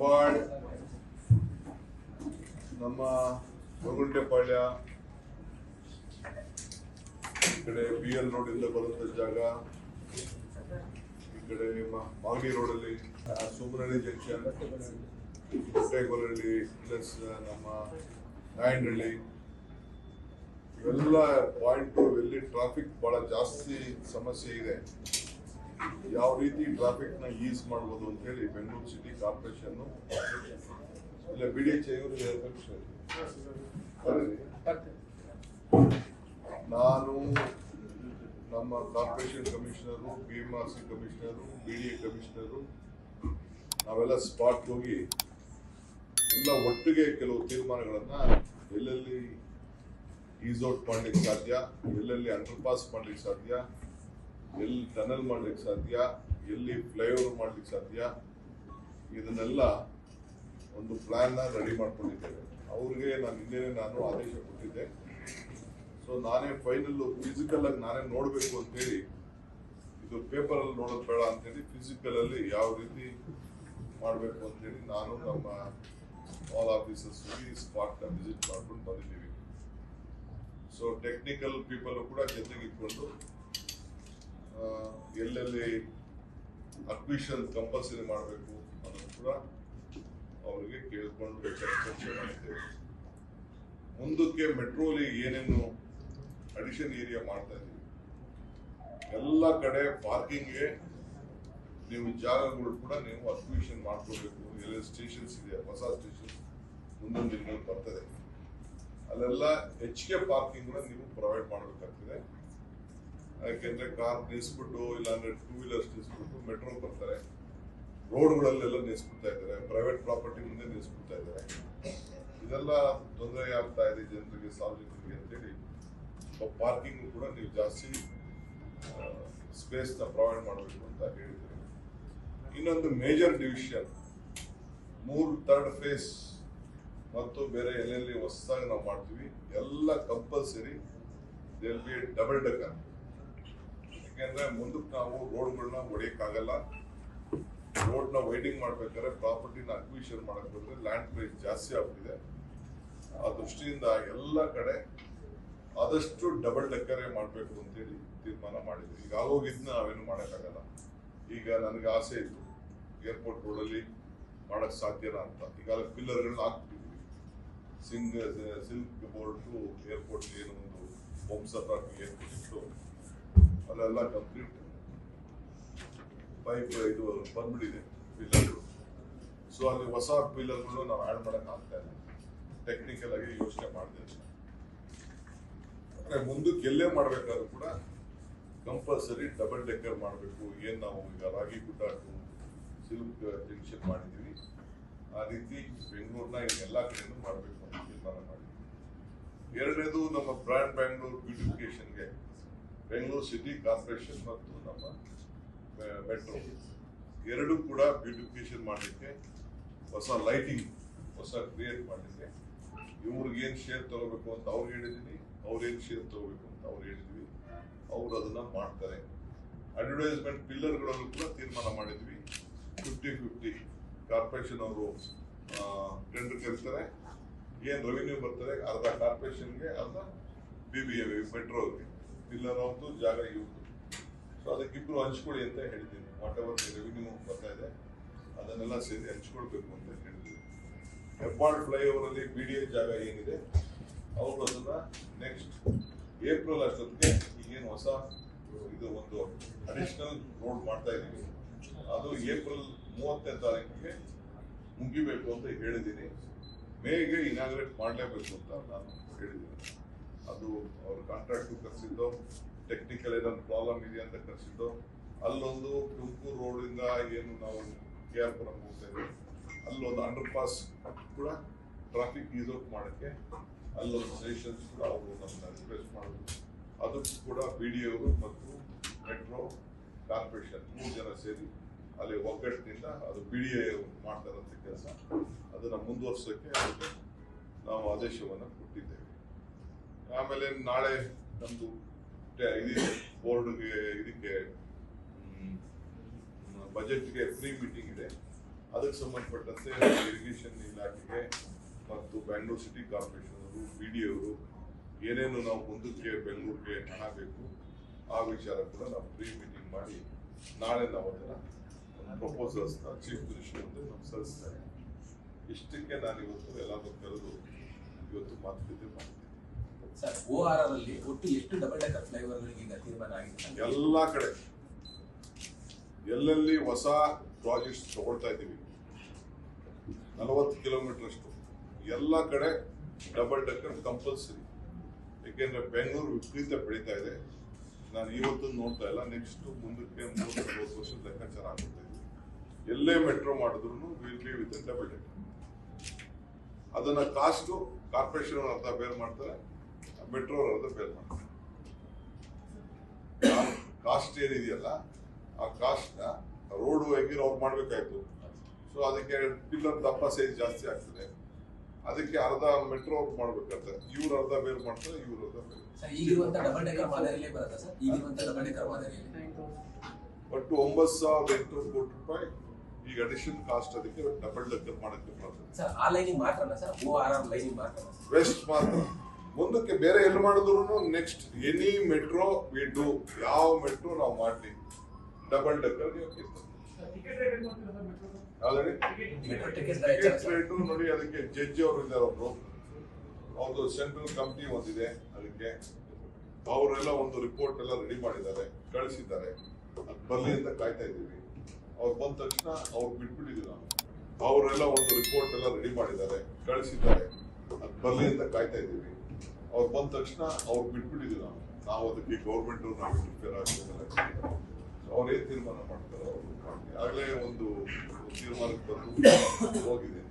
ಹೆಬ್ಬಾಳ್ ನಮ್ಮ ಗೊರಗುಂಟೆಪಾಳ್ಯ ಈ ಕಡೆ ಬಿ ಎಲ್ ರೋಡ್ ಇಂದ ಬರುವಂತ ಜಾಗ, ಈ ಕಡೆ ಮಾಗಡಿ ರೋಡ್ ಅಲ್ಲಿ ಸುಬ್ರಹ್ಮಣ್ಯ ಜಂಕ್ಷನ್ ಹೊಟ್ಟೆಗೊರಳ್ಳಿ ಪ್ಲಸ್ ನಮ್ಮ ನಾಯಂಡಹಳ್ಳಿ ಇವೆಲ್ಲ ಪಾಯಿಂಟ್ ಎಲ್ಲಿ ಟ್ರಾಫಿಕ್ ಬಹಳ ಜಾಸ್ತಿ ಸಮಸ್ಯೆ ಇದೆ. ಯಾವ ರೀತಿ ಟ್ರಾಫಿಕ್ನ ಈಸ್ ಮಾಡ್ಬೋದು ಅಂತ ಹೇಳಿ ಬೆಂಗಳೂರು ಸಿಟಿ ಕಾರ್ಪೊರೇಷನ್ ಇಲ್ಲ ಬಿ ಡಿ ಎಚ್ ಐವರು. ನಾನು ನಮ್ಮ corporation commissioner B M R C commissioner B D A commissioner ನಾವೆಲ್ಲ ಸ್ಪಾಟ್ ಹೋಗಿ ಎಲ್ಲ ಒಟ್ಟಿಗೆ ಕೆಲವು ತೀರ್ಮಾನಗಳನ್ನ ಎಲ್ಲೆಲ್ಲಿ ಈಸ್ ಔಟ್ ಮಾಡ್ಲಿಕ್ಕೆ ಸಾಧ್ಯ, ಎಲ್ಲೆಲ್ಲಿ ಅಂಡರ್ ಪಾಸ್ ಮಾಡ್ಲಿಕ್ಕೆ ಸಾಧ್ಯ ಎಲ್ಲಿ ಟನಲ್ ಮಾಡ್ಲಿಕ್ಕೆ ಸಾಧ್ಯ? ಎಲ್ಲಿ ಫ್ಲೈಓವರ್ ಮಾಡ್ಲಿಕ್ಕೆ ಸಾಧ್ಯ? ಇದನ್ನೆಲ್ಲ ಒಂದು ಪ್ಲಾನ್ ರೆಡಿ ಮಾಡ್ಕೊಂಡಿದ್ದೇವೆ. ಅವ್ರಿಗೆ ನಾನು ಹಿಂದೆ ನಾನು ಆದೇಶ ಕೊಟ್ಟಿದ್ದೆ. ಸೊ ನಾನೇ ಫೈನಲ್ ಫಿಸಿಕಲ್ ಆಗಿ ನಾನೇ ನೋಡಬೇಕು ಅಂತ ಹೇಳಿ ಇದು ಪೇಪರಲ್ಲಿ ನೋಡೋದು ಬೇಡ ಅಂತೇಳಿ ಫಿಸಿಕಲಲ್ಲಿ ಯಾವ ರೀತಿ ಮಾಡಬೇಕು ಅಂತ ಹೇಳಿ ನಾನು ನಮ್ಮ ಆಲ್ ಆಫೀಸರ್ಸ್ ಸ್ಪಾಟ್ನ ಸ್ಪಾಟ್ ವಿಸಿಟ್ ಮಾಡ್ಕೊಂಡು ಬಂದಿದ್ದೀವಿ. ಸೊ ಟೆಕ್ನಿಕಲ್ ಪೀಪಲ್ ಕೂಡ ಜೊತೆಗೆ ಇಟ್ಕೊಂಡು ಎಲ್ಲೆಲ್ಲಿ ಅಕ್ವಿಷನ್ ಕಂಪಲ್ಸರಿ ಮಾಡಬೇಕು ಅನ್ನೋದು ಕೂಡ ಅವರಿಗೆ ಕೇಳಿಕೊಂಡು ಚರ್ಚೆ ಮಾಡಿದ್ದೇವೆ. ಮುಂದಕ್ಕೆ ಮೆಟ್ರೋಲಿ ಏನೇನು ಅಡಿಷನ್ ಏರಿಯಾ ಮಾಡ್ತಾ ಇದ್ದೀವಿ. ಎಲ್ಲ ಕಡೆ ಪಾರ್ಕಿಂಗ್ಗೆ ನೀವು ಜಾಗಗಳು ಕೂಡ ನೀವು ಅಕ್ವಿಷನ್ ಮಾಡ್ಕೋಬೇಕು ಎಲ್ಲ ಸ್ಟೇಷನ್ಸ್ ಇದೆ, ಹೊಸ ಸ್ಟೇಷನ್ ಮುಂದೊಂದು ದಿನಗಳು ಬರ್ತದೆ. ಅಲ್ಲೆಲ್ಲ ಹೆಚ್ಚಿಗೆ ಪಾರ್ಕಿಂಗ್ ಕೂಡ ನೀವು ಪ್ರೊವೈಡ್ ಮಾಡಬೇಕಾಗ್ತದೆ. ಯಾಕೆಂದ್ರೆ ಕಾರ್ ನಿಲ್ಸ್ಬಿಟ್ಟು ಇಲ್ಲಾಂದ್ರೆ ಟೂ ವೀಲರ್ಸ್ ನಿಲ್ಸ್ಬಿಟ್ಟು ಮೆಟ್ರೋ ಬರ್ತಾರೆ. ರೋಡ್ಗಳಲ್ಲೆಲ್ಲ ನಿಲ್ಸ್ಬಿಡ್ತಾ ಇದ್ದಾರೆ. ಪ್ರೈವೇಟ್ ಪ್ರಾಪರ್ಟಿ ಮುಂದೆ ನಿಲ್ಸ್ಬಿಡ್ತಾ ಇದ್ದಾರೆ. ಇದೆಲ್ಲ ತೊಂದರೆ ಆಗ್ತಾ ಇದೆ ಜನರಿಗೆ, ಸಾರ್ವಜನಿಕರಿಗೆ ಅಂತೇಳಿ. ಪಾರ್ಕಿಂಗ್ ಕೂಡ ನೀವು ಜಾಸ್ತಿ ಸ್ಪೇಸ್ನ ಪ್ರೊವೈಡ್ ಮಾಡಬೇಕು ಅಂತ ಹೇಳಿದ್ರು ಇನ್ನೊಂದು ಮೇಜರ್ ಡಿವಿಷನ್ ಮೂರು ಥರ್ಡ್ ಫೇಸ್ ಮತ್ತು ಬೇರೆ ಎಲ್ಲೆಲ್ಲಿ ಹೊಸದಾಗಿ ನಾವು ಮಾಡ್ತೀವಿ, ಎಲ್ಲ compulsory they'll be double decker ಯಾಕೆಂದ್ರೆ ಮುಂದಕ್ಕೆ ನಾವು ರೋಡ್ಗಳನ್ನ ಹೊಡೆಯಕ್ಕಾಗಲ್ಲ. ರೋಡ್ನ ವೈಡಿಂಗ್ ಮಾಡ್ಬೇಕಾದ್ರೆ ಪ್ರಾಪರ್ಟಿನ ಅಕ್ವಿಷನ್ ಮಾಡಕ್ ಬಂದ್ರೆ ಲ್ಯಾಂಡ್ ಪ್ರೈಸ್ ಜಾಸ್ತಿ ಆಗ್ಬಿಟ್ಟಿದೆ. ಆ ದೃಷ್ಟಿಯಿಂದ ಎಲ್ಲ ಕಡೆ ಆದಷ್ಟು ಡಬಲ್ ಡೆಕ್ಕರೆ ಮಾಡಬೇಕು ಅಂತೇಳಿ ತೀರ್ಮಾನ ಮಾಡಿದ್ವಿ. ಈಗ ಆಗೋಗಿದ್ನ ನಾವೇನು ಮಾಡೋಕ್ಕಾಗಲ್ಲ. ಈಗ ನನಗೆ ಆಸೆ ಇತ್ತು, ಏರ್ಪೋರ್ಟ್ ರೋಡಲ್ಲಿ ಮಾಡಕ್ ಸಾಧ್ಯನಾ ಅಂತ. ಈಗಾಗಲೇ ಪಿಲ್ಲರ್ಗಳನ್ನ ಹಾಕ್ಬಿಟ್ಟಿದ್ವಿ. ಸಿಂಗ್, ಸಿಲ್ಕ್ ಬೋರ್ಡ್ ಟು ಏರ್ಪೋರ್ಟ್ ಏನು ಒಂದು ವಂಶ ಏರ್ಪೋರ್ಟ್ ಇತ್ತು. ಅಲ್ಲೆಲ್ಲ ಕಂಪ್ಲೀಟ್ ಪೈಪ್ ಇದು ಬಂದ್ಬಿಟ್ಟಿದೆ ಪಿಲ್ಲರ್ಗಳು ಸೊ ಅಲ್ಲಿ ಹೊಸ ಪಿಲ್ಲರ್ಗಳು ನಾವು ಆ್ಯಡ್ ಮಾಡೋಕೆ ಆಗ್ತಾ ಇಲ್ಲ. ಟೆಕ್ನಿಕಲ್ ಆಗಿ ಯೋಚನೆ ಮಾಡಿದೆ ಅಂದರೆ ಮುಂದಕ್ಕೆ ಎಲ್ಲೇ ಮಾಡಬೇಕಾದ್ರೂ ಕೂಡ ಕಂಪಲ್ಸರಿ ಡಬಲ್ ಡೆಕ್ಕರ್ ಮಾಡಬೇಕು. ಏನು ನಾವು ಈಗ ರಾಗಿ ಗುಡ್ಡಾಟು ಸಿಲ್ಕ್ ಜಂಕ್ಷನ್ ಮಾಡಿದ್ದೀವಿ. ಆ ರೀತಿ ಬೆಂಗಳೂರಿನ ಎಲ್ಲ ಕಡೆಯೂ ಮಾಡಬೇಕು ಅಂತ ತೀರ್ಮಾನ ಮಾಡಿದ್ವಿ ಎರಡನೇದು ನಮ್ಮ ಬ್ರ್ಯಾಂಡ್ ಬ್ಯಾಂಗ್ಳೂರ್ ಬ್ಯೂಟಿಫಿಕೇಶನ್ಗೆ ಬೆಂಗಳೂರು ಸಿಟಿ ಕಾರ್ಪೊರೇಷನ್ ಮತ್ತು ನಮ್ಮ ಮೆಟ್ರೋ. ಎರಡು ಕೂಡ ಬ್ಯೂಟಿಫಿಕೇಶನ್ ಮಾಡಲಿಕ್ಕೆ ಹೊಸ ಲೈಟಿಂಗ್ ಹೊಸ ಕ್ರಿಯೇಟ್ ಮಾಡಲಿಕ್ಕೆ ಇವ್ರಿಗೇನು ಏನ್ ಶೇರ್ ತಗೋಬೇಕು ಅಂತ ಅವ್ರು ಹೇಳಿದ್ದೀನಿ ಅವ್ರೇನು ಶೇರ್ ತಗೋಬೇಕು ಅಂತ ಅವ್ರು ಹೇಳಿದ್ವಿ. ಅವರು ಅದನ್ನು ಮಾಡ್ತಾರೆ. ಅಡ್ವರ್ಟೈಸ್ಮೆಂಟ್ ಪಿಲ್ಲರ್ಗಳಲ್ಲೂ ಕೂಡ ತೀರ್ಮಾನ ಮಾಡಿದ್ವಿ. ಫಿಫ್ಟಿ ಫಿಫ್ಟಿ ಕಾರ್ಪೊರೇಷನ್ ಅವರು ಟೆಂಡರ್ ಕರೀತಾರೆ. ಏನು ರೆವಿನ್ಯೂ ಬರ್ತದೆ ಅರ್ಧ ಕಾರ್ಪೊರೇಷನ್ಗೆ ಅರ್ಧ ಬಿ ಬಿ ಮೆಟ್ರೋಗೆ. ಪಿಲ್ಲರ್ ಅವ್ರದ್ದು ಜಾಗ ಇವತ್ತು ಸೊ ಅದಕ್ಕಿಬ್ರು ಹಂಚ್ಕೊಳ್ಳಿ ಅಂತ ಹೇಳಿದ್ದೀನಿ. ವಾಟ್ ಎವರ್ ರೆವಿನ್ಯೂ ಬರ್ತಾ ಇದೆ, ಅದನ್ನೆಲ್ಲ ಸೇರಿ ಹಂಚ್ಕೊಳ್ಬೇಕು ಅಂತ ಹೇಳಿದ್ವಿ ಹೆಬ್ಬಾಳ್ ಫ್ಲೈಓವರ್ ಅಲ್ಲಿ ಬಿ ಡಿ ಎ ಜಾಗ ಏನಿದೆ, ಅವರು ಅದನ್ನ ನೆಕ್ಸ್ಟ್ ಏಪ್ರಿಲ್ ಅಷ್ಟೊತ್ತಿಗೆ ಈಗೇನು ಹೊಸ, ಇದು ಒಂದು ಅಡಿಷನಲ್ ರೋಡ್ ಮಾಡ್ತಾ ಇದ್ದೀವಿ. ಅದು ಏಪ್ರಿಲ್ ಮೂವತ್ತನೇ ತಾರೀಕಿಗೆ ಮುಗಿಬೇಕು ಅಂತ ಹೇಳಿದ್ದೀನಿ. ಮೇಗೆ ಇನಾಗ್ರೇಟ್ ಮಾಡಲೇಬೇಕು ಅಂತ ನಾನು ಹೇಳಿದ್ದೀನಿ. ಅದು ಅವ್ರ ಕಾಂಟ್ರಾಕ್ಟ್ ಕರೆಸಿದ್ದು ಟೆಕ್ನಿಕಲ್ ಏನಾದ್ರು ಪ್ರಾಬ್ಲಮ್ ಇದೆ ಅಂತ ಕರೆಸಿದ್ದು, ಅಲ್ಲೊಂದು ತುಮಕೂರು ರೋಡಿಂದ ಏನು ನಾವು ಕೆ ಆರ್ ಪುರಂ ಹೋಗ್ತೇವೆ ಅಲ್ಲೊಂದು ಅಂಡರ್ ಪಾಸ್ ಕೂಡ ಟ್ರಾಫಿಕ್ ಈಸ್ ಔಟ್ ಮಾಡೋಕ್ಕೆ ಅಲ್ಲೊಂದು ಸಜೆಷನ್ಸ್ ಕೂಡ ಅವರು ನಮ್ಮನ್ನ ರಿಕ್ವೆಸ್ಟ್ ಮಾಡಿದ್ರು. ಅದಕ್ಕೂ ಕೂಡ ಬಿ ಡಿ ಅವರು ಮತ್ತು ಮೆಟ್ರೋ ಕಾರ್ಪೊರೇಷನ್ ಮೂರು ಜನ ಸೇರಿ ಅಲ್ಲಿ ಒಗ್ಗಟ್ಟಿನಿಂದ ಅದು ಬಿ ಡಿ ಎ ಮಾಡ್ತಾರಂತ ಕೆಲಸ. ಅದನ್ನು ಮುಂದುವರ್ಸೋಕ್ಕೆ ನಾವು ಆದೇಶವನ್ನು ಕೊಟ್ಟಿದ್ದೇವೆ. ಆಮೇಲೆ ನಾಳೆ ನಮ್ದು ಬೋರ್ಡ್ಗೆ ಇದಕ್ಕೆ ಬಜೆಟ್ಗೆ ಪ್ರೀ ಮೀಟಿಂಗ್ ಇದೆ. ಅದಕ್ಕೆ ಸಂಬಂಧಪಟ್ಟಂತೆ ಇರಿಗೇಷನ್ ಇಲಾಖೆಗೆ ಮತ್ತು ಬ್ಯಾಂಗ್ಳೂರ್ ಸಿಟಿ ಕಾರ್ಪೊರೇಷನ್ ಅವರು ಬಿ ಡಿ ಅವರು ಏನೇನು ನಾವು ಮುಂದಕ್ಕೆ ಬೆಂಗಳೂರಿಗೆ ಹಣ ಬೇಕು, ಆ ವಿಚಾರ ಕೂಡ ನಾವು ಪ್ರೀ ಮೀಟಿಂಗ್ ಮಾಡಿ ನಾಳೆ ನಾವು ಅದನ್ನು ಪ್ರಪೋಸಲ್ಸ್ ಚೀಫ್ ಮಿನಿಸ್ಟರ್ ಮುಂದೆ ಸಲ್ಲಿಸ್ತಾರೆ ಇಷ್ಟಕ್ಕೆ ನಾನು ಇವತ್ತು ಎಲ್ಲರೂ ಕರೆದು ಇವತ್ತು ಮಾತುಕತೆ ಮಾಡ್ತೀನಿ. ಓ ಆರ್ ಎಷ್ಟು ಡಬಲ್ ಆಗಿದೆ ಎಲ್ಲ ಕಡೆ. ಎಲ್ಲೆಲ್ಲಿ ಹೊಸ ಪ್ರಾಜೆಕ್ಟ್ಸ್ ತಗೊಳ್ತಾ ಇದ್ದೀವಿ? ನಲವತ್ತು ಕಿಲೋಮೀಟರ್ ಅಷ್ಟು ಎಲ್ಲ ಕಡೆ ಡಬಲ್ ಡೆಕ್ಕರ್ ಕಂಪಲ್ಸರಿ ಯಾಕೆಂದ್ರೆ ಬೆಂಗಳೂರು ವಿಪರೀತ ಬೆಳೀತಾ ಇದೆ. ನಾನು ಇವತ್ತು ನೋಡ್ತಾ ಇಲ್ಲ. ನೆಕ್ಸ್ಟ್ ಮುಂದಕ್ಕೆ ಮೂವತ್ತು ನಲವತ್ತು ವರ್ಷದ ಲೆಕ್ಕಾಚಾರ ಆಗುತ್ತೆ. ಎಲ್ಲೇ ಮೆಟ್ರೋ ಮಾಡಿದ್ರು ವಿಲ್ ವಿತ್ ಡಬಲ್ ಡೆಕ್ಕರ್ ಅದನ್ನ ಕಾಸ್ಟು ಕಾರ್ಪೊರೇಷನ್ ಅರ್ಥ ಬೇರೆ ಮಾಡ್ತಾರೆ. ಮೆಟ್ರೋ ಅರ್ಧ ಬೇರ್ ಮಾಡ್ತಾರೆ. ಕಾಸ್ಟ್ ಏನಿದೆಯಲ್ಲ ಆ ಕಾಸ್ಟ್ನ ರೋಡ್ ಹೆಂಗಿರೋ ಅವ್ರು ಮಾಡ್ಬೇಕಾಯ್ತು. ಸೊ ಅದಕ್ಕೆ ಪಿಲ್ಲರ್ ದಪ್ಪ ಸೈಜ್ ಜಾಸ್ತಿ ಆಗ್ತದೆ. ಅದಕ್ಕೆ ಅರ್ಧ ಮೆಟ್ರೋ ವರ್ಕ್ ಮಾಡ್ಬೇಕಾಗ್ತದೆ. ಇವ್ರು ಅರ್ಧ ಬೇರ್ ಮಾಡ್ತಾರೆ ಇವ್ರು ಅರ್ಧ ಬೇರೆ ಒಟ್ಟು ಒಂಬತ್ತು ಸಾವಿರದ ಎಂಟುನೂರು ಕೋಟಿ ರೂಪಾಯಿ ಈಗ ಅಡಿಷನ್ ಕಾಸ್ಟ್ ಅದಕ್ಕೆ ಡಬಲ್ ಡೆಕ್ಕರ್ ಮಾಡಕ್ಕೆ ಬರ್ತದೆ. ಸರ್ ಆ lining ಮಾತ್ರನಾ sir? O R R lining ಮಾತ್ರನಾ west ಮಾತ್ರ. ಮುಂದಕ್ಕೆ ಬೇರೆ ಎಲ್ಲಿ ಮಾಡಿದ್ರು next any metro we do ಯಾವ ಮೆಟ್ರೋ ನಾವು ಮಾಡ್ಲಿ. Double decker ticket ticket rate ನೋಡಿ ಅದಕ್ಕೆ ಜಡ್ಜ್ ಅವರು ಇದ್ದಾರೆ ಒಬ್ರು. ಅವ್ರದ್ದು ಸೆಂಟ್ರಲ್ ಕಂಪ್ನಿ ಒಂದಿದೆ ಅದಕ್ಕೆ. ಅವರೆಲ್ಲ ಒಂದು ರಿಪೋರ್ಟ್ ಎಲ್ಲ ರೆಡಿ ಮಾಡಿದ್ದಾರೆ ಕಳಿಸಿದ್ದಾರೆ. ಅದು ಬರಲಿ ಅಂತ ಕಾಯ್ತಾ ಇದ್ದೀವಿ. ಅವ್ರು ಬಂದ ತಕ್ಷಣ ಅವ್ರು ಬಿಟ್ಬಿಟ್ಟಿದ್ದೀವಿ ನಾವು. ಅವರೆಲ್ಲ ಒಂದು ರಿಪೋರ್ಟ್ ಎಲ್ಲ ರೆಡಿ ಮಾಡಿದ್ದಾರೆ ಕಳಿಸಿದ್ದಾರೆ. ಅದು ಬರಲಿ ಅಂತ ಕಾಯ್ತಾ ಇದ್ದೀವಿ. ಅವ್ರು ಬಂದ ತಕ್ಷಣ ಅವ್ರು ಬಿಟ್ಬಿಟ್ಟಿದ್ದೀವಿ ನಾವು. ನಾವು ಅದಕ್ಕೆ ಗೌರ್ಮೆಂಟ್ ನಾವು ಇಂಟರ್ಫಿಯರ್ ಆಗ್ತಿಲ್ಲ. ಅವ್ರು ತೀರ್ಮಾನ ಮಾಡ್ತಾರೆ ಅವರು ಆಗಲೇ ಒಂದು ತೀರ್ಮಾನಕ್ಕೆ ಬಂದು ಹೋಗಿದೆ.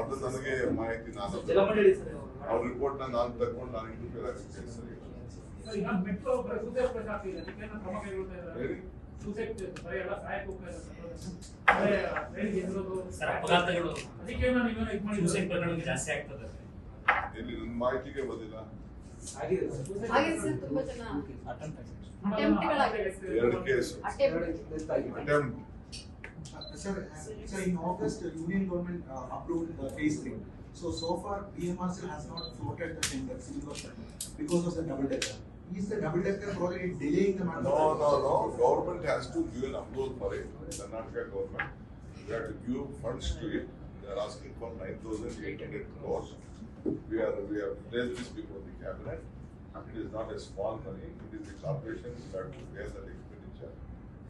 ಅದು ನನಗೆ ಮಾಹಿತಿ ನಾನು ಅವ್ರ. ರಿಪೋರ್ಟ್ ನಾನು ತಗೊಂಡು ನಾನು ಇಂಟರ್ಫಿಯರ್ ಆಗ್ತೀನಿ ಸರಿ. ಜಾಸ್ತಿ ಆಗ್ತದೆ. ಎಲ್ಲಿ ನನ್ನ ಮಾಹಿತಿಗೆ ಬಂದಿಲ್ಲ ಹಾಗೆ ಸರ್ ತುಂಬಾ ಜನ ಎರಡು case attempt. Attempt Sir, sir, in August, the Union government uh, approved the phase three. So, so far, BMRC has not floated the tender, silver tender, because of the double decker. Is the double decker project delaying the matter? No, no, no. Government has to give an approval for it. Karnataka government, we have to give funds to it. They are asking for nine thousand eight hundred crores. We are, we have raised this before the cabinet. It is not a small money. It is the corporation that bear that expenditure.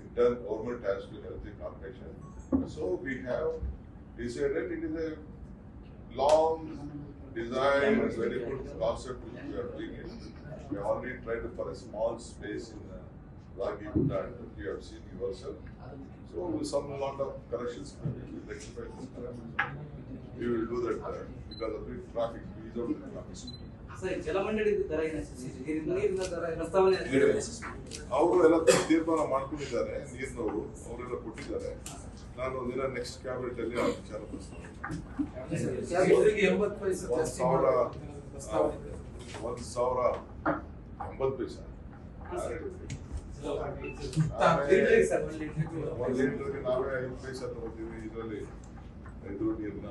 In turn, government has to help the corporation. So we have decided it is a long design, very good concept which we are doing it. We already tried for a small space in uh, Ragi that you have seen yourself. So some lot of corrections, will rectify this time. We will do that uh, because of the traffic, we don't the traffic. ಅವರು ಎಲ್ಲ ತೀರ್ಮಾನ ಮಾಡ್ಕೊಂಡಿದ್ದಾರೆ ನೀರಿನವರು ಅವರೆಲ್ಲ ಕೊಟ್ಟಿದ್ದಾರೆ ನಾನು ದಿನ next cabinet ಅಲ್ಲಿ ಆ ವಿಚಾರ ಒಂದ್ ಸಾವಿರ. ಒಂದ್ ಎಂಬತ್ತು ಪೈಸೆ ಒಂದು ಲೀಟ್ರಿಗೆ ನಾವೇ ಐದು ಪೈಸೆ ತಗೋತೀವಿ ಇದರಲ್ಲಿ ಇದು ನೀರ್ನ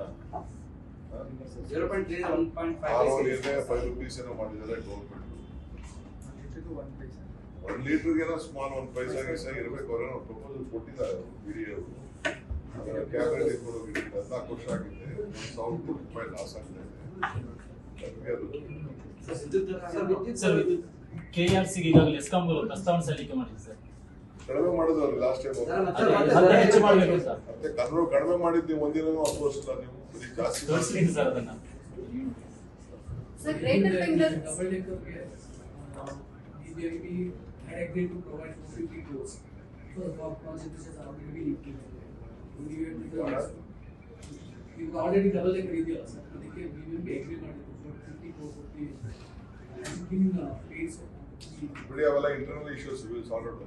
ಫೈವ್ ರುಪೀಸ್ ಏನೋ ಮಾಡಿದ್ದಾರೆ ಗೌರ್ಮೆಂಟ್ ಒಂದ್ ಲೀಟರ್ಗೆ ಸ್ಮಾಲ್ ಒಂದ್ ಪೈಸಾ ಗೀಸಾ ಇರ್ಬೇಕು ಅವ್ರೇನೋ ಪ್ರಪೋಸಲ್ ಕೊಟ್ಟಿದ್ದಾರೆ ಅವರು ಕ್ಯಾಬಿನೆಟ್ ಕೊಡೋಕೆ ಹದಿನಾಲ್ಕು ವರ್ಷ ಆಗಿದೆ ಸಾವಿರ ಕೋಟಿ ರೂಪಾಯಿ ಲಾಸ್ ಆಗ್ತಾ ಇದೆ. ನಮ್ಗೆ ಅದು. ವಿದ್ಯುತ್ ದರ ಸರ್ ವಿದ್ಯುತ್ ಸರ್ ಕೆ ಆರ್ ಸಿಗೆ ಈಗಾಗಲೇ ಎಸ್ಕಾಂ ಪ್ರಸ್ತಾವನೆ ಸಲ್ಲಿಕೆ ಮಾಡಿದೆ ಸರ್. ಕಡಿಮೆ ಮಾಡಿದ್ರು ಲಾಸ್ಟ್ ಟೈಮ್ ಮತ್ತೆ ಅದೇ ಮತ್ತೆ ಹೆಚ್ಚು ಮಾಡಬೇಕು ಸರ್. ಮತ್ತೆ ಕಡಿಮೆ ಕಡಿಮೆ ಮಾಡಿದ್ದು ನೀವು ಒಂದಿನ ಅನುಭವಿಸಿಲ್ಲ ನೀವು ಬರೀ ಜಾಸ್ತಿ ತೋರಿಸ್ಲಿಕ್ಕೆ ಸರ್ ಅದನ್ನ. Sir, Greater Bengal. Double decker ಗೆ, BJP had agreed to provide 450 crores for the project which has already been implemented. We were to the- ಈಗ ಆಲ್ರೆಡಿ ಡಬಲ್ ಡೆಕ್ಕರ್ ಇದೆಯಲ್ಲ ಸರ್ ಅದಕ್ಕೆ ವಿ ವಿಲ್ ಬಿ ಅಗ್ರಿ ಮಾಡಿದ್ದು four fifty four fifty in phase ಬಿಡಿ ಅವೆಲ್ಲ internal issues will solve out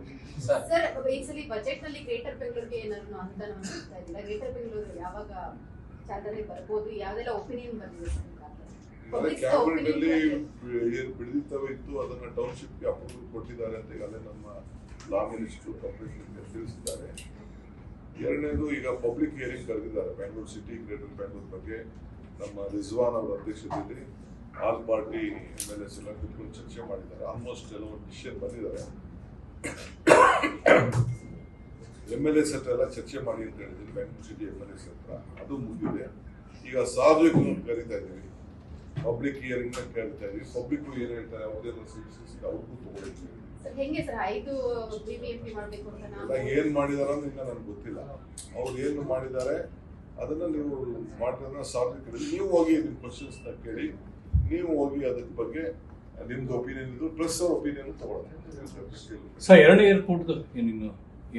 sir sir ಈ ಸಲ ಬಜೆಟ್ನಲ್ಲಿ greater ಬೆಂಗಳೂರಿಗೆ ಏನಾದ್ರು ನಾನು ಮಾಡ್ತಾ ಇಲ್ಲ ಗ್ರೇಟರ್ ಬೆಂಗಳೂರು ಯಾವಾಗ ಚಾಲನೆ ಬರ್ಬೋದು? ಯಾವೆಲ್ಲ ಒಪಿನಿಯನ್ ಬಂದಿದೆ ಕ್ಯಾಬಿನೆಟ್ ಅಲ್ಲಿ ಏನ್ ಬಿಡಿದಿತ್ತವ ಇತ್ತು ಅದನ್ನ ಟೌನ್ಶಿಪ್ಗೆ ಅಪ್ರೂವಲ್ ಕೊಟ್ಟಿದ್ದಾರೆ ಅಂತ ಈಗಾಗಲೇ ನಮ್ಮ ಲಾ ಮಿನಿಸ್ಟರ್ ಕಾರ್ಪೊರೇಷನ್ ತಿಳಿಸಿದ್ದಾರೆ. ಎರಡನೇದು ಈಗ ಪಬ್ಲಿಕ್ ಹಿಯರಿಂಗ್ ಕರೆದಿದ್ದಾರೆ. ಬೆಂಗಳೂರು ಸಿಟಿ ಗ್ರೇಟರ್ ಬೆಂಗಳೂರು ಬಗ್ಗೆ ನಮ್ಮ ರಿಜ್ವಾನ್ ಅವರ ಅಧ್ಯಕ್ಷತೆಯಲ್ಲಿ. All party M L S ಎಲ್ಲ ಕೂತ್ಕೊಂಡು ಚರ್ಚೆ ಮಾಡಿದ್ದಾರೆ. ಆಲ್ಮೋಸ್ಟ್ ಕೆಲವು ಡಿಸಿಷನ್ ಬಂದಿದ್ದಾರೆ. ಎಂ ಎಲ್ ಎಸ್ ಹತ್ರ ಎಲ್ಲ ಚರ್ಚೆ ಮಾಡಿ ಅಂತ ಹೇಳಿದ್ದೀನಿ. Bengaluru city M L S ಹತ್ರ. ಅದು ಮುಗಿದಿದೆ. ಈಗ ಸಾರ್ವಜನಿಕರನ್ನು ಕರೀತಾ ಇದ್ದೀವಿ. ಪಬ್ಲಿಕ್ ಹಿಯರಿಂಗ್ ಕೇಳ್ತಾ ಇದ್ದೀವಿ. ಪಬ್ಲಿಕ್ ಏನ್ ಹೇಳ್ತಾರೆ? ಅವ್ರದ್ದೆಲ್ಲ ಸಜೆಷನ್ಸ್ ಅವ್ರಿಗೂ ತಗೊಳ್ತೀವಿ ಎಲ್ಲ ಏನ್ ಮಾಡಿದಾರ ನನಗೆ ಗೊತ್ತಿಲ್ಲ. ಅವ್ರು ಏನು ಮಾಡಿದ್ದಾರೆ? ಅದನ್ನ ನೀವು ಮಾಡಿದ್ರೆ ಸಾರ್ವಜನಿಕರಲ್ಲಿ ನೀವು ಹೋಗಿ ನಿಮ್ ಕ್ವಶನ್ಸ್ನ ಕೇಳಿ. ನೀವು ಹೋಗಿ ಅದ್ರ ಬಗ್ಗೆ ನಿಮ್ದು ಒಪಿನಿಯನ್ ಇದು ಪ್ಲಸ್ ಅವ್ರ ಒಪಿನಿಯನ್ ತಗೊಳ್ಳಿ. ಸರ್ ಎರಡನೇ ಏರ್ಪೋರ್ಟ್ ಏನಿನ್ನು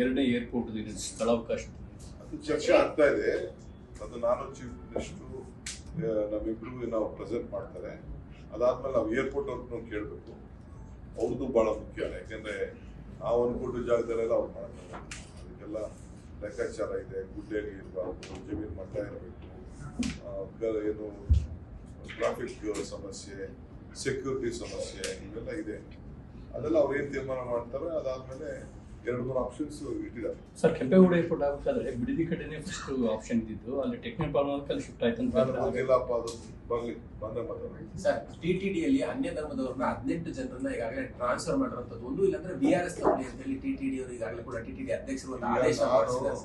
ಎರಡನೇ ಏರ್ಪೋರ್ಟ್ ಸ್ಥಳಾವಕಾಶ ಅದು ಚರ್ಚೆ ಆಗ್ತಾ ಇದೆ. ಅದು ನಾನು ಚೀಫ್ ಮಿನಿಸ್ಟರ್ ನಮ್ಮಿಬ್ರು ನಾವು ಪ್ರೆಸೆಂಟ್ ಮಾಡ್ತಾರೆ. ಅದಾದ್ಮೇಲೆ ನಾವು ಏರ್ಪೋರ್ಟ್ ಅವ್ರನ್ನ ಕೇಳಬೇಕು. ಅವ್ರದ್ದು ಬಹಳ ಮುಖ್ಯ ಯಾಕೆಂದ್ರೆ ನಾವು ಅನ್ಕೊಟ್ಟು ಜಾಗದಲ್ಲೆಲ್ಲ ಅವ್ರು ಮಾಡ್ತಾರೆ. ಅದಕ್ಕೆಲ್ಲ ಲೆಕ್ಕಾಚಾರ ಇದೆ. ಗುಡ್ಡೆಗೆ ಇರಬಾರ್ದು ಜಮೀನು ಮಟ್ಟ ಇರಬೇಕು. ಏನು ಟ್ರಾಫಿಕ್ ಸಮಸ್ಯೆ ಸೆಕ್ಯೂರಿಟಿ ಸಮಸ್ಯೆ ಇವೆಲ್ಲ ಇದೆ. ಅದೆಲ್ಲ ಅವ್ರು ಏನ್ ತೀರ್ಮಾನ ಮಾಡ್ತಾರೆ ಅದಾದ್ಮೇಲೆ ಎರಡು ಮೂರು ಆಪ್ಷನ್ಸ್ ಇಟ್ಟಿದ್ದಾರೆ. ಸರ್ ಕೆಂಪೇಗೌಡ ಏರ್ಪೋರ್ಟ್ ಆಗಬೇಕಾದ್ರೆ ಬಿಡದಿ ಕಡೆನೇ ಫಸ್ಟ್ ಆಪ್ಷನ್ ಇದ್ದಿದ್ದು ಅಲ್ಲಿ ಟೆಕ್ನಿಕ್ ಪ್ರಾಬ್ಲಮ್ ಅಲ್ಲಿ ಶಿಫ್ಟ್ ಆಯ್ತು ಅಂತ ನಾನು ಬಂದಿಲ್ಲಪ್ಪ ಅದು ಬರ್ಲಿ ಬಂದ ಮಾತಾಡಿ ಸರ್ ಟಿಟಿಡಿ ಅಲ್ಲಿ ಅನ್ಯ ಧರ್ಮದವ್ರನ್ನ ಹದಿನೆಂಟು ಜನರನ್ನ ಈಗಾಗಲೇ ಟ್ರಾನ್ಸ್ಫರ್ ಮಾಡಿರುವಂತದ್ದು ಒಂದು ಇಲ್ಲಾಂದ್ರೆ ಬಿ ಆರ್ ಎಸ್ ತಗೊಳ್ಳಿ ಅಂತ ಹೇಳಿ ಟಿಟಿಡಿ ಅವರು ಈಗಾಗಲೇ ಕೂಡ ಟಿಟಿಡಿ ಅಧ್ಯಕ್ಷರು ಒಂದು ಆದೇಶ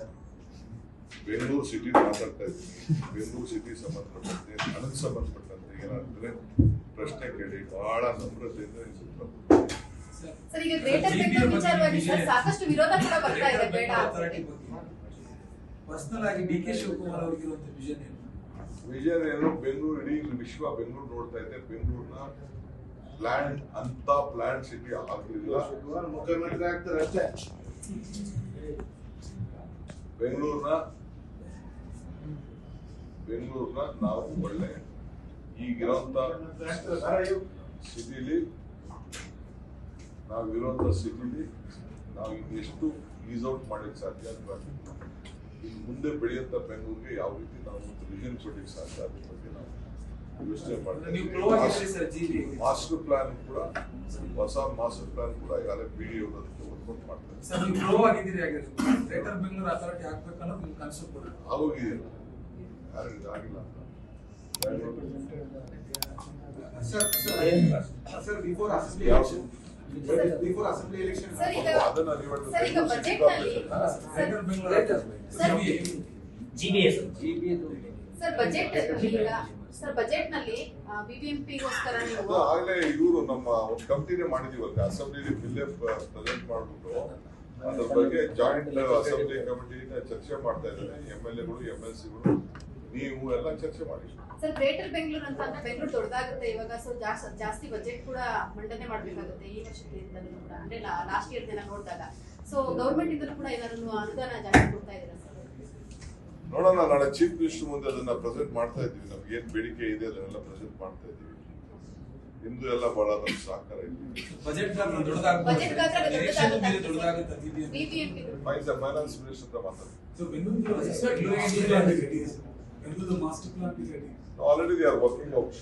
ಸರ್ ಬೆಂಗಳೂರು ಸಿಟಿ ಮಾತಾಡ್ತಾ ಇದ್ದೀನಿ. ಬೆಂಗಳೂರು ಸಿಟಿ ಸಂಬಂಧಪಟ್ಟಂತೆ ನನಗೆ ಸಂಬಂಧಪಟ್ಟಂತೆ. ಏನಾದ್ರೆ ಪ್ರಶ್ನೆ ಕೇಳಿ ಬಹಳ ನಮ್ರತೆಯಿಂದ ಈ ಉತ್ತರ ಸರ್ ಈಗ ಗ್ರೇಟರ್ ಬೆಂಗಳೂರು ವಿಚಾರವಾಗಿ ಸರ್ ಸಾಕಷ್ಟು ವಿರೋಧ ಕೂಡ ಬರ್ತಾ ಇದೆ ಬೇಡ ಅಂತ. ಪರ್ಸನಲ್ ಆಗಿ ಡಿ ಕೆ ಶಿವಕುಮಾರ್ ವಿಷನ್ ಏನು? ಬೆಂಗಳೂರು ಇಡೀ ವಿಶ್ವ ಬೆಂಗಳೂರು ನೋಡ್ತಾ ಇದೆ. ಬೆಂಗಳೂರಿನ ಪ್ಲಾನ್ ಅಂತ ಪ್ಲಾನ್ ಸಿಟಿ ಆಗಲಿಲ್ಲ. ಮುಖ್ಯಮಂತ್ರಿ ಆಗ್ತಾರೆ ಅಷ್ಟೇ. ಬೆಂಗಳೂರಿನ ಬೆಂಗಳೂರಿನ ನಾವು ಒಳ್ಳೆ ಈಗಿರೋಂಥ ಸಿಟಿಲಿ ನಾವಿರೋಂಥ ಸಿಟಿಲಿ ನಾವು ಎಷ್ಟು ಈಸ್ ಔಟ್ ಮಾಡಕ್ಕೆ ಸಾಧ್ಯ ಅಂತ ಇನ್ನು ಮುಂದೆ ಬೆಳೆಯುವಂಥ ಬೆಂಗಳೂರಿಗೆ ಯಾವ ರೀತಿ ನಾವು ಒಂದು ವಿಷನ್ ಕೊಡ್ಲಿಕ್ಕೆ ಸಾಧ್ಯ ಅದ್ರ ಬಗ್ಗೆ ನಾವು ಯೋಚನೆ ಮಾಡ್ತೀವಿ ಮಾಸ್ಟರ್ ಪ್ಲಾನ್ ಕೂಡ ಹೊಸ ಮಾಸ್ಟರ್ ಪ್ಲಾನ್ ಕೂಡ ಈಗಾಗಲೇ ಪಿ ಡಿ ಅದಕ್ಕೆ ವರ್ಕೌಟ್ ಮಾಡ್ತಾರೆ. ಯಾರಿಗೂ ಆಗಿಲ್ಲ Sir, sir, sir, before assembly Yeah. election, before assembly election. Sir ಈಗ ಸರ್ ಈಗ ಬಜೆಟ್ನಲ್ಲಿ sir G GBA sir budget ಈಗ ಸರ್ ಬಜೆಟ್ನಲ್ಲಿ ಬಿಬಿಎಂಪಿಗೋಸ್ಕರ ಅದು ನೀವು ಆಗ್ಲೇ ಇವರು ನಮ್ಮ ಒಂದು ಕಂಪ್ನಿನೇ ಮಾಡಿದೀವಲ್ಲ ಅಸೆಂಬ್ಲಿ ಬಿಲ್ ಪ್ರೆಸೆಂಟ್ ಮಾಡ್ಬಿಟ್ಟು ಅದ್ರ ಬಗ್ಗೆ ಜಾಯಿಂಟ್ ಅಸೆಂಬ್ಲಿ ಕಮಿಟಿನ ಚರ್ಚೆ ಮಾಡ್ತಾ ಇದ್ದಾರೆ. ಎಂ ಎಲ್ ಎಗಳು ಎಂ ಎಲ್ ಸಿಗಳು ನೀವು ಎಲ್ಲ ಚರ್ಚೆ ಮಾಡಿ ಸರ್ ಗ್ರೇಟರ್ ಬೆಂಗಳೂರು ಅಂತ ಅಂದ್ರೆ ಬೆಂಗಳೂರು ದೊಡ್ಡದಾಗುತ್ತೆ. ಇವಾಗ ಸೊ ಜಾಸ್ತಿ ಜಾಸ್ತಿ ಬಜೆಟ್ ಕೂಡ ಮಂಡನೆ ಮಾಡಬೇಕಾಗುತ್ತೆ ಈ ವರ್ಷದಿಂದಲೂ ಕೂಡ. ಅಂದ್ರೆ ಲಾಸ್ಟ್ ಇಯರ್ ದಿನ ನೋಡಿದಾಗ. ಸೊ ಗೌರ್ಮೆಂಟ್ ಇಂದಲೂ ಕೂಡ ಏನಾದ್ರು ಅನುದಾನ ಜಾಸ್ತಿ ಕೊಡ್ತಾ ಇದ್ದಾರೆ ಸರ್. ನೋಡೋಣ ನಾಳೆ ಚೀಫ್ ಮಿನಿಸ್ಟರ್ ಮುಂದೆ ಅದನ್ನ ಪ್ರೆಸೆಂಟ್ ಮಾಡ್ತಾ ಇದ್ದೀವಿ. ನಮ್ಗೆ ಏನ್ ಬೇಡಿಕೆ ಇದೆ ಅದನ್ನೆಲ್ಲ ಪ್ರೆಸೆಂಟ್ ಮಾಡ್ತಾ ಇದ್ದೀವಿ. ನಿಮ್ದು ಎಲ್ಲ ಬಹಳ ನಮ್ಗೆ ಸಹಕಾರ ಇದೆ. ಫೈನಾನ್ಸ್ ಮಿನಿಸ್ಟರ್ ಹತ್ರ ಮಾತಾಡಿ so Bengaluru Bengaluru master plan ಇದೆ already they are working out